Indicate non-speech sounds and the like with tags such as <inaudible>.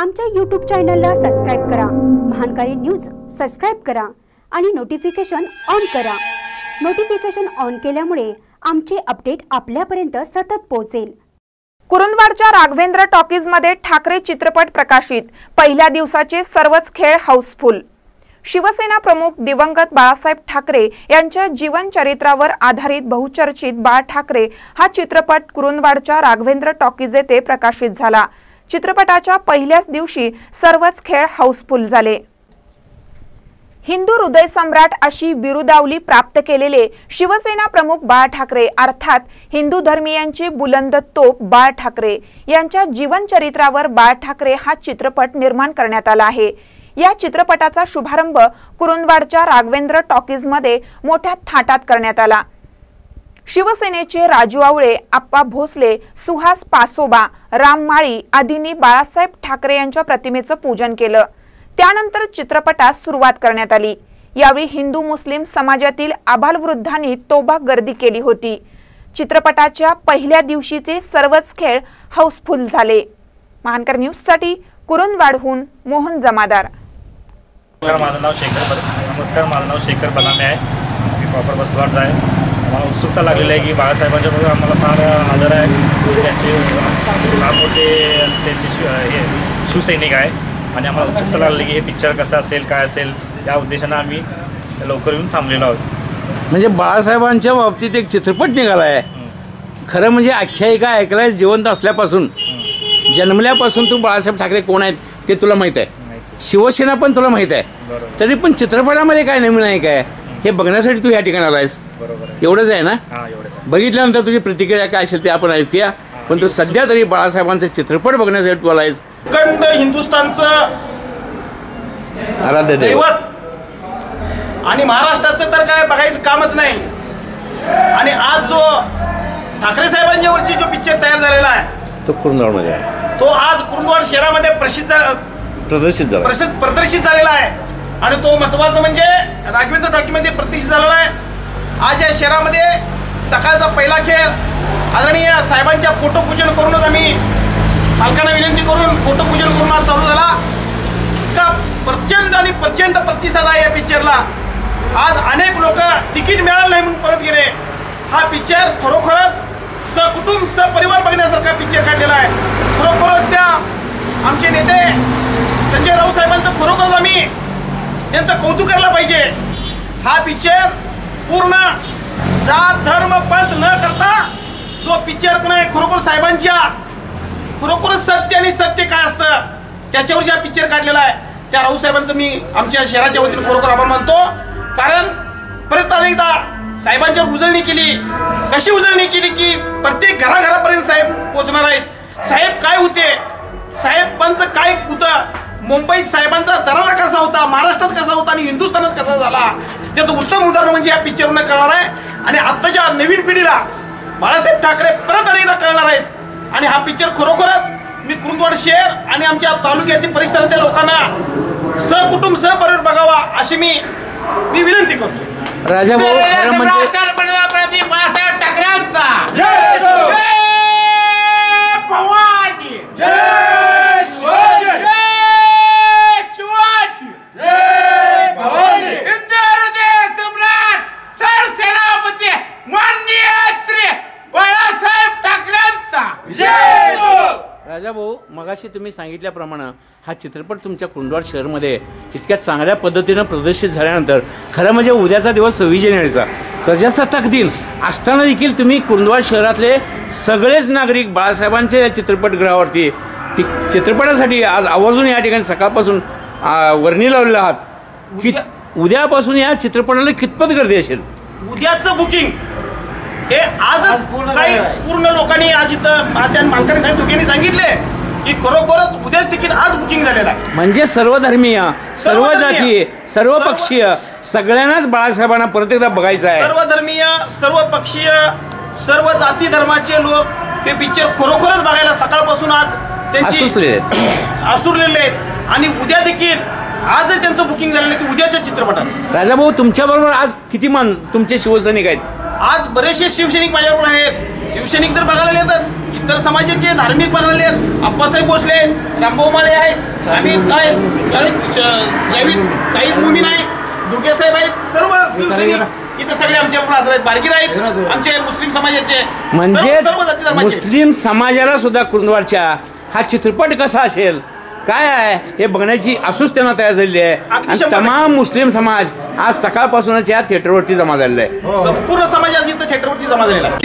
आमच्या यूट्यूब चॅनलला सबस्क्राईब करा. महानकारी न्यूज सबस्क्राईब करा आणि नोटिफिकेशन ऑन करा. नोटिफिकेशन ऑन केल्यामुळे आमचे अपडेट आपल्यापर्यंत सतत पोहोचेल. कुरुंदवाडच्या राघवेंद्र टॉकीजमध्ये ठाकरे चित्रपट प्रकाशित. पहिल्या दिवसाचे सर्वच खेळ हाऊसफुल. शिवसेना प्रमुख दिवंगत बाळासाहेब ठाकरे यांच्या जीवनचरित्रावर आधारित बहुचर्चित बाळ ठाकरे हा चित्रपट कुरुंदवाडच्या राघवेंद्र टॉकीज येथे प्रकाशित झाला. चित्रपटाच्या पहिल्याच दिवशी सर्वच खेळ हाऊसफुल झाले. हिंदू हृदय सम्राट अशी बिरुदावली प्राप्त केलेले शिवसेना प्रमुख बाळ ठाकरे अर्थात हिंदू धर्मीयांचे बुलंद तोप बाळ ठाकरे यांच्या जीवनचरित्रावर बाळ ठाकरे हा चित्रपट निर्माण करण्यात आला आहे. या चित्रपटाचा शुभारंभ कुरुंदवाडच्या राघवेंद्र टॉकीजमध्ये मोठ्या थाटात करण्यात आला. शिवसेनेचे राजू आवळे आप्पा भोसले सुहास पासोबा राम माळी आदींनी बाळासाहेब ठाकरे यांच्या प्रतिमेचं पूजन केलं. त्यानंतर चित्रपटास सुरुवात करण्यात आली. यावेळी हिंदू मुस्लिम समाजातील आबालवृद्धांनी तोबा गर्दी केली होती. चित्रपटाच्या पहिल्या दिवशीचे सर्वच खेळ हाऊसफुल झाले. महानकर न्यूजसाठी कुरुंदवाडहून मोहन जमादार. नमस्कार माझं नाव शेखर नमस्कार माझं नाव शेखर बदामे आहे. मी प्रॉपर बस्तवाडचा आहे आम्हाला उत्सुकता लागलेली आहे की बाळासाहेबांच्या बरोबर आम्हाला फार आदर आहे. त्यांचे फार मोठे त्यांचे शिव हे शिवसैनिक आहे. आणि आम्हाला उत्सुकता लागली की हे पिक्चर कसं असेल काय असेल या उद्देशानं आम्ही लवकर येऊन थांबलेलो आहोत. म्हणजे बाळासाहेबांच्या बाबतीत एक चित्रपट निघाला आहे. खरं म्हणजे आख्यायिका ऐकलाय जिवंत असल्यापासून जन्मल्यापासून तू बाळासाहेब ठाकरे कोण आहेत ते तुला माहीत आहे. शिवसेना पण तुला माहीत आहे. तरी पण चित्रपटामध्ये काय नवीन आहे काय? हे बघण्यासाठी तू या ठिकाणी आलायस. बरोबर एवढंच आहे ना? हां एवढंच आहे. बघितल्यानंतर तुझी प्रतिक्रिया काय असेल ते आपण ऐकूया. पण तू सध्या तरी बाळासाहेबांचा चित्रपट बघण्यासाठी तू आलायस. अखंड हिंदुस्थानचं आराध्य देव दैवत. आणि महाराष्ट्राचं तर काय बघायचं कामच नाही. आणि आज जो ठाकरे साहेबांच्या वरची जो पिक्चर तयार झालेला आहे तो कुरुंदवाडमध्ये आहे. तो आज कुरुंदवाड शहरामध्ये प्रसिद्ध प्रदर्शित झाला. प्रसिद्ध प्रदर्शित झालेला आहे. आणि तो महत्वाचं म्हणजे राघवेंद्र टॉकीमध्ये प्रदर्शित झालेला आहे. आज या शहरामध्ये सकाळचा पहिला खेळ. आदरणीय साहेबांच्या फोटोपूजन करूनच आम्ही पालकांना विनंती करून फोटोपूजन करून आज चालू झाला. इतका प्रचंड आणि प्रचंड प्रतिसाद आहे या पिक्चरला. आज अनेक लोक तिकीट मिळालं नाही म्हणून परत गेले. हा पिक्चर खरोखरच सकुटुंब सपरिवार बघण्यासारखा पिक्चर काढलेला आहे. खरोखरच त्या आमचे नेते संजय राऊत साहेबांचं खरोखरच आम्ही त्यांचं कौतुक करायला पाहिजे. हा पिक्चर पूर्ण जात धर्म पंथ न करता जो पिक्चर पण आहे खरोखर साहेबांच्या खरोखरच सत्य आणि सत्य काय असतं त्याच्यावर ज्या पिक्चर काढलेला आहे त्या राऊत साहेबांचं मी आमच्या शहराच्या वतीने खरोखर आभार मानतो. कारण परत अनेकदा साहेबांच्यावर उजळणी केली. कशी उजळणी केली की प्रत्येक घराघरापर्यंत साहेब पोहोचणार आहेत. साहेब काय होते? साहेबांचं काय मुंबईत साहेबांचा दरारा कसा होता महाराष्ट्रात कसा होता आणि हिंदुस्थानात कसा झाला? त्याचं उत्तम उदाहरण म्हणजे या पिक्चरनं कळणार आहे. आणि आत्ताच्या नवीन पिढीला बाळासाहेब ठाकरे परत अनेकदा कळणार आहेत. आणि हा पिक्चर खरोखरच मी कुरुंदवाड शहर आणि आमच्या तालुक्यातील परिसरातील लोकांना सहकुटुंब सहपरिवार बघावा अशी मी मी विनंती करतो राजा भाऊ म्हणजे बाळासाहेब ठाकरेंचा जय हो! जय भवानी जय शिवाजी! जय शिवाजी जय भवानी! हिंदू हृदय सम्राट सरसेनापती माननीय श्री बाळासाहेब ठाकरेंचा जय हो! राजा भाऊ मगाशी तुम्ही सांगितल्याप्रमाणे हा चित्रपट तुमच्या कुंडवाड शहरमध्ये इतक्या चांगल्या पद्धतीनं प्रदर्शित झाल्यानंतर खरं म्हणजे उद्याचा दिवस सव्वीस जानेवारीचा. प्रजासत्ताक दिन. असताना देखील तुम्ही कुंदवाड शहरातले सगळेच नागरिक बाळासाहेबांच्या या चित्रपटगृहावरती ती चित्रपटासाठी आज आवर्जून या ठिकाणी सकाळपासून वर्णी लावलेले आहात. की उद्यापासून या चित्रपटाला कितपत गर्दी असेल? उद्याचं बुकिंग हे आजच काही पूर्ण लोकांनी आज इथं मालकाने साहेब दोघांनी सांगितले की खरोखरच उद्या तिकीट आज बुकिंग झालेलं आहे. म्हणजे सर्व धर्मीय सर्व जातीय सर्व पक्षीय सगळ्यांनाच बाळासाहेबांना परत एकदा बघायचं आहे. सर्व धर्मीय सर्व पक्षीय सर्व जाती धर्माचे लोक हे पिक्चर खरोखरच बघायला सकाळपासून आज त्यांची आसुसलेले आहेत. <clears throat> आसुरलेले आहेत. आणि उद्या देखील आजच त्यांचं बुकिंग झालेलं आहे की उद्याच्या चित्रपटाचं. राजाभाऊ तुमच्याबरोबर आज किती मान तुमचे शिवसैनिक आहेत? आज बरेचसे शिवसैनिक माझ्याबरोबर आहेत. शिवसैनिक तर बघायला येतात. इतर समाजाचे धार्मिक बघायला आहेत आप्पासाहेब भोसले आहेत. रामभाऊ माळे आहेत. आम्ही जावीद साईद मुमीन आहे. दुगे साहेब आहेत. सर्व शिवसैनिक इथं सगळे आमच्या बरोबर हजर आहेत. बारगीर आहेत. आमचे मुस्लिम समाजाचे. म्हणजे मुस्लिम समाजाला सुद्धा कुरुंदवाडच्या हा चित्रपट कसा असेल? काय आहे? हे बघण्याची आसूस त्यांना तयार झालेली आहे. अगदी आणि शंभर. तमाम मुस्लिम समाज आज सकाळपासूनच या थिएटरवरती जमा झालेला आहे. संपूर्ण समाज आज इथं थिएटरवरती जमा झालेला आहे.